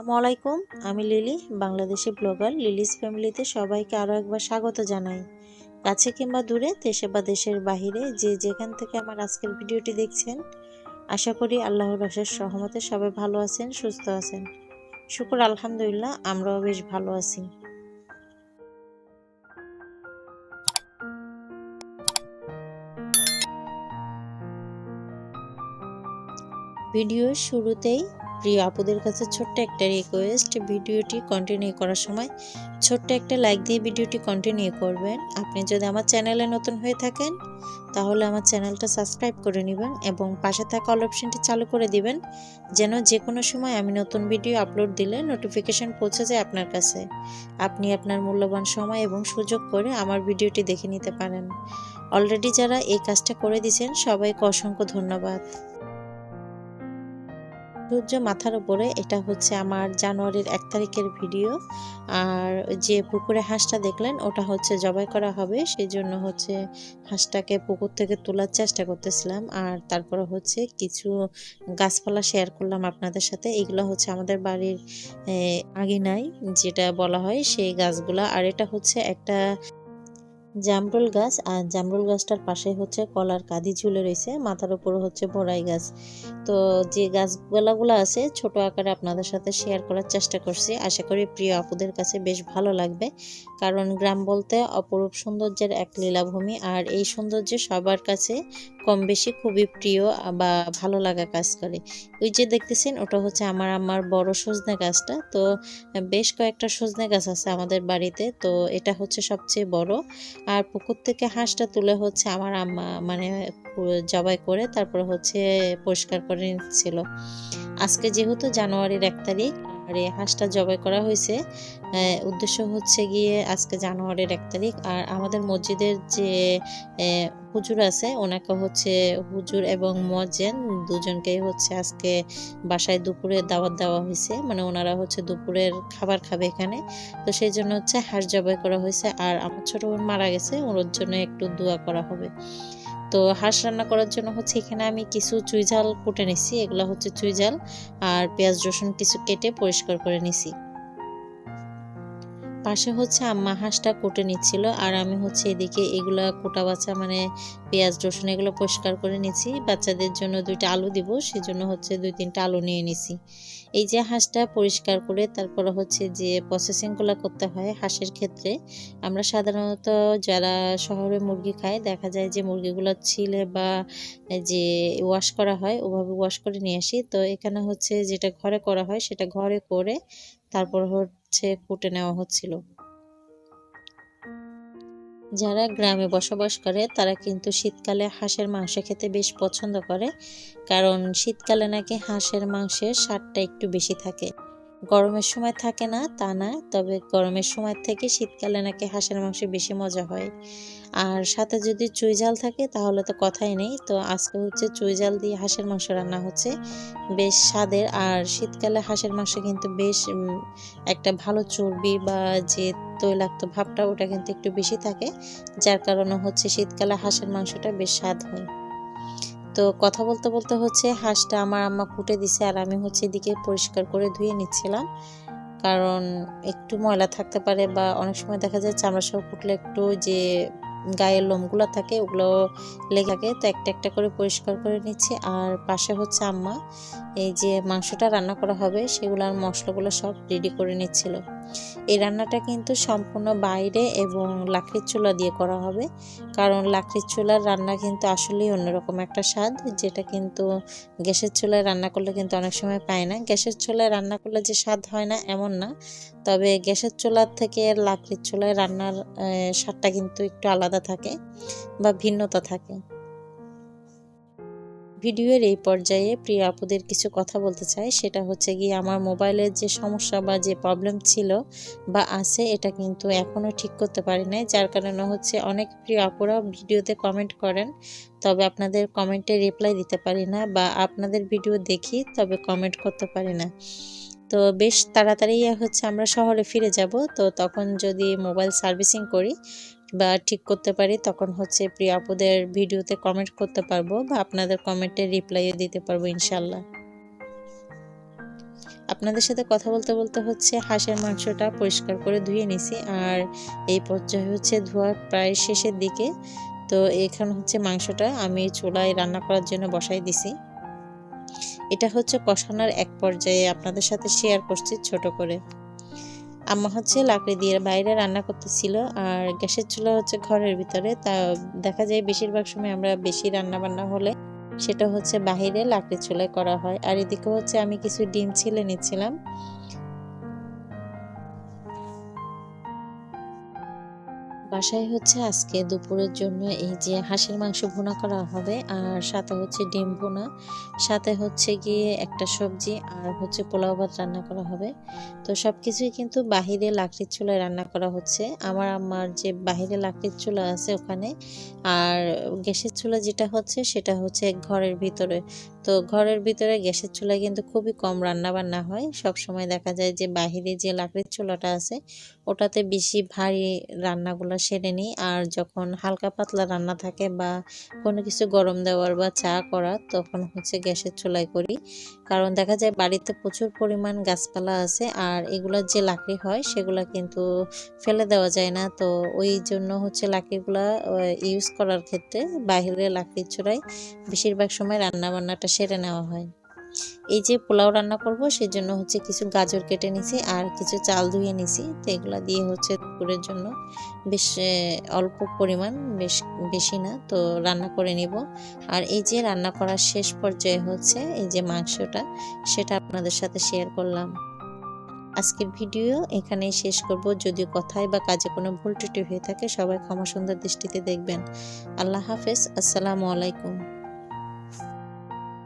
আসসালামু আলাইকুম, আমি লিলি, বাংলাদেশি ব্লগার। লিলিস ফ্যামিলিতে সবাইকে আরও একবার স্বাগত জানাই। কাছে কিংবা দূরে, দেশে বা দেশের বাহিরে, যে যেখান থেকে আমার আজকের ভিডিওটি দেখছেন, আশা করি আল্লাহর অশেষ সহমতে সবাই ভালো আছেন, সুস্থ আছেন। শুকুর, আলহামদুলিল্লাহ, আমরাও বেশ ভালো আছি। ভিডিওর শুরুতেই প্রিয় আপুদের কাছে ছোট্ট একটা রিকোয়েস্ট ভিডিওটি কন্টিনিউ করার সময় ছোট্ট একটা লাইক দিয়ে ভিডিওটি কন্টিনিউ করবেন। আপনি যদি আমার চ্যানেলে নতুন হয়ে থাকেন, তাহলে আমার চ্যানেলটা সাবস্ক্রাইব করে নেবেন এবং পাশে থাকা অল অপশনটি চালু করে দিবেন, যেন যে কোনো সময় আমি নতুন ভিডিও আপলোড দিলে নোটিফিকেশন পৌঁছে যায় আপনার কাছে। আপনি আপনার মূল্যবান সময় এবং সুযোগ করে আমার ভিডিওটি দেখে নিতে পারেন। অলরেডি যারা এই কাজটা করে দিয়েছেন, সবাইকে অসংখ্য ধন্যবাদ। সূর্য মাথার উপরে, এটা হচ্ছে আমার জানুয়ারির এক তারিখের ভিডিও। আর যে পুকুরে হাঁসটা দেখলেন, ওটা হচ্ছে জবাই করা হবে। সেই জন্য হচ্ছে হাঁসটাকে পুকুর থেকে তোলার চেষ্টা করতেছিলাম। আর তারপরে হচ্ছে কিছু গাছপালা শেয়ার করলাম আপনাদের সাথে। এগুলো হচ্ছে আমাদের বাড়ির আগিনায় যেটা বলা হয় সেই গাছগুলা। আর এটা হচ্ছে একটা জামরুল গাছ, আর জামরুল গাছটার পাশে হচ্ছে কলার কাঁদি ঝুলে রয়েছে, মাথার উপর হচ্ছে বড়াই গাছ। তো যে গাছপালাগুলো আছে, ছোট আকারে আপনাদের সাথে শেয়ার করার চেষ্টা করছি। আশা করি প্রিয় আপুদের কাছে বেশ ভালো লাগবে। কারণ গ্রাম বলতে অপরূপ সৌন্দর্যের এক লীলাভূমি, আর এই সৌন্দর্য সবার কাছে কম বেশি খুবই প্রিয় বা ভালো লাগা কাজ করে। ওই যে দেখতেছেন, ওটা হচ্ছে আমার আমার বড় সজনে গাছটা। তো বেশ কয়েকটা সজনে গাছ আছে আমাদের বাড়িতে, তো এটা হচ্ছে সবচেয়ে বড়। আর পুকুর থেকে হাঁসটা তুলে হচ্ছে আমার আম্মা মানে জবাই করে তারপর হচ্ছে পরিষ্কার করে নিচ্ছিল। আজকে যেহেতু জানুয়ারির এক তারিখ আর এই হাঁসটা জবাই করা হয়েছে। উদ্দেশ্য হচ্ছে গিয়ে আজকে জানুয়ারির এক তারিখ। আর আমাদের মসজিদের যে হুজুর আছে, ওনাকে হচ্ছে হুজুর এবং মজেন দুজনকেই হচ্ছে আজকে বাসায় দুপুরে দাওয়াত দেওয়া হয়েছে। মানে ওনারা হচ্ছে দুপুরের খাবার খাবে এখানে। তো সেই জন্য হচ্ছে হাঁস জবাই করা হয়েছে। আর আমার ছোট বোন মারা গেছে, ওর জন্য একটু দোয়া করা হবে। তো হাঁস রান্না করার জন্য হচ্ছে এখানে আমি কিছু চুইঝাল কুটে নিছি। এগুলো হচ্ছে চুইঝাল আর পেঁয়াজ রসুন কিছু কেটে পরিষ্কার করে নিছি। পাশে হচ্ছে আম্মা হাঁসটা কুটে নিচ্ছিল, আর আমি হচ্ছে এদিকে এগুলা কোটা বাচ্চা মানে পেঁয়াজ, রসুন এগুলো পরিষ্কার করে নিচ্ছি। বাচ্চাদের জন্য দুইটা আলু দিব, সেজন্য হচ্ছে দুই তিনটা আলু নিয়ে নিছি। এই যে হাঁসটা পরিষ্কার করে তারপর হচ্ছে যে প্রসেসিংগুলো করতে হয় হাঁসের ক্ষেত্রে, আমরা সাধারণত যারা শহরে মুরগি খায়, দেখা যায় যে মুরগিগুলো ছিলে বা যে ওয়াশ করা হয়, ওভাবে ওয়াশ করে নিয়ে আসি। তো এখানে হচ্ছে যেটা ঘরে করা হয় সেটা ঘরে করে তারপর হচ্ছে কুটে নেওয়া হচ্ছিল। যারা গ্রামে বসবাস করে, তারা কিন্তু শীতকালে হাঁসের মাংস খেতে বেশ পছন্দ করে, কারণ শীতকালে নাকি হাঁসের মাংসের স্বাদটা একটু বেশি থাকে। গরমের সময় থাকে না, তা না, তবে গরমের সময় থেকে শীতকালে নাকি হাঁসের মাংস বেশি মজা হয়। আর সাথে যদি চুই জাল থাকে, তাহলে তো কথাই নেই। তো আজকে হচ্ছে চুই জাল দিয়ে হাঁসের মাংস রান্না হচ্ছে। বেশ স্বাদের, আর শীতকালে হাঁসের মাংস কিন্তু বেশ একটা ভালো চর্বি বা যে তৈলাক্ত ভাবটা, ওটা কিন্তু একটু বেশি থাকে। যার কারণে হচ্ছে শীতকালে হাঁসের মাংসটা বেশ স্বাদ হয়। তো কথা বলতে বলতে হচ্ছে হাঁসটা আমার আম্মা কুটে দিছে আর আমি হচ্ছে এদিকে পরিষ্কার করে ধুয়ে নিচ্ছিলাম। কারণ একটু ময়লা থাকতে পারে বা অনেক সময় দেখা যায় চামড়া সহ কুটলে একটু যে গায়ের লোমগুলো থাকে ওগুলো লেগে থাকে, তো একটা একটা করে পরিষ্কার করে নিচ্ছি। আর পাশে হচ্ছে আম্মা, এই যে মাংসটা রান্না করা হবে সেগুলো আর মশলাগুলো সব রেডি করে নিচ্ছিল। এই রান্নাটা কিন্তু সম্পূর্ণ বাইরে এবং লাকড়ির চুলা দিয়ে করা হবে। কারণ লাকড়ির চুলার রান্না কিন্তু আসলেই অন্যরকম একটা স্বাদ, যেটা কিন্তু গ্যাসের চুলায় রান্না করলে কিন্তু অনেক সময় পায় না। গ্যাসের চুলায় রান্না করলে যে স্বাদ হয় না, এমন না। তবে গ্যাসের চুলার থেকে লাকড়ির চুলায় রান্নার স্বাদটা কিন্তু একটু আলাদা থাকে বা ভিন্নতা থাকে। ভিডিওর এই পর্যায়ে প্রিয় আপুদের কিছু কথা বলতে চাই সেটা হচ্ছে গিয়ে আমার মোবাইলের যে সমস্যা বা যে প্রবলেম ছিল বা আছে, এটা কিন্তু এখনও ঠিক করতে পারি নাই। যার কারণে হচ্ছে অনেক প্রিয় আপুরা ভিডিওতে কমেন্ট করেন, তবে আপনাদের কমেন্টে রিপ্লাই দিতে পারি না বা আপনাদের ভিডিও দেখি, তবে কমেন্ট করতে পারি না। তো বেশ তাড়াতাড়ি হচ্ছে আমরা শহরে ফিরে যাব, তো তখন যদি মোবাইল সার্ভিসিং করি বা ঠিক করতে পারি, তখন হচ্ছে প্রিয় আপুদের ভিডিওতে কমেন্ট করতে পারব বা আপনাদের কমেন্টে রিপ্লাইও দিতে পারব ইনশাল্লাহ আপনাদের সাথে কথা বলতে বলতে হচ্ছে হাঁসের মাংসটা পরিষ্কার করে ধুয়ে নিছি আর এই পর্যায়ে হচ্ছে ধোয়ার প্রায় শেষের দিকে। তো এখানে হচ্ছে মাংসটা আমি চুলায় রান্না করার জন্য বসাই দিছি। এটা হচ্ছে কষানোর এক পর্যায়ে আপনাদের সাথে শেয়ার করছি ছোট করে। আম্মা হচ্ছে লাকড়ি দিয়ে বাইরে রান্না করতেছিল, আর গ্যাসের চুলা হচ্ছে ঘরের ভিতরে। তা দেখা যায় বেশিরভাগ সময় আমরা বেশি রান্না বান্না হলে সেটা হচ্ছে বাহিরে লাকড়ি চুলায় করা হয়। আর এদিকে হচ্ছে আমি কিছু ডিম ছিলে নিচ্ছিলাম। বাসায় হচ্ছে আজকে দুপুরের জন্য এই যে হাঁসের মাংস ভুনা করা হবে আর সাথে হচ্ছে ডিম ভুনা। সাথে হচ্ছে গিয়ে একটা সবজি আর হচ্ছে পোলাও ভাত রান্না করা হবে। তো সব কিছুই কিন্তু বাহিরে লাকড়ির চুলায় রান্না করা হচ্ছে। আমার আমার যে বাহিরে লাকড়ির চুলা আছে ওখানে আর গ্যাসের চুলা যেটা হচ্ছে সেটা হচ্ছে ঘরের ভিতরে। তো ঘরের ভিতরে গ্যাসের চুলায় কিন্তু খুবই কম রান্না বান্না হয়। সব সময় দেখা যায় যে বাহিরে যে লাকড়ির চুলাটা আছে ওটাতে বেশি ভারী রান্নাগুলো সেরে নিই। আর যখন হালকা পাতলা রান্না থাকে বা কোনো কিছু গরম দেওয়ার বা চা করা তখন হচ্ছে গ্যাসের চুলায় করি। কারণ দেখা যায় বাড়িতে প্রচুর পরিমাণ গাছপালা আছে আর এগুলোর যে লাকড়ি হয়, সেগুলো কিন্তু ফেলে দেওয়া যায় না। তো ওই জন্য হচ্ছে লাকড়িগুলো ইউজ করার ক্ষেত্রে বাইরে লাকড়ির চূড়ায় বেশিরভাগ সময় রান্না বান্নাটা সেরে নেওয়া হয়। এই যে পোলাও রান্না করব, সেজন্য হচ্ছে কিছু গাজর কেটে নিছি আর কিছু চাল ধুয়ে নিছি। তো এগুলো দিয়ে হচ্ছে দুপুরের জন্য বেশ অল্প পরিমাণ, বেশ বেশি না, তো রান্না করে নিব। আর এই যে রান্না করার শেষ পর্যায়ে হচ্ছে এই যে মাংসটা, সেটা আপনাদের সাথে শেয়ার করলাম। আজকের ভিডিও এখানেই শেষ করব। যদি কথায় বা কাজে কোনো ভুল ত্রুটি হয়ে থাকে, সবাই ক্ষমা সুন্দর দৃষ্টিতে দেখবেন। আল্লাহ হাফেজ, আসসালামু আলাইকুম।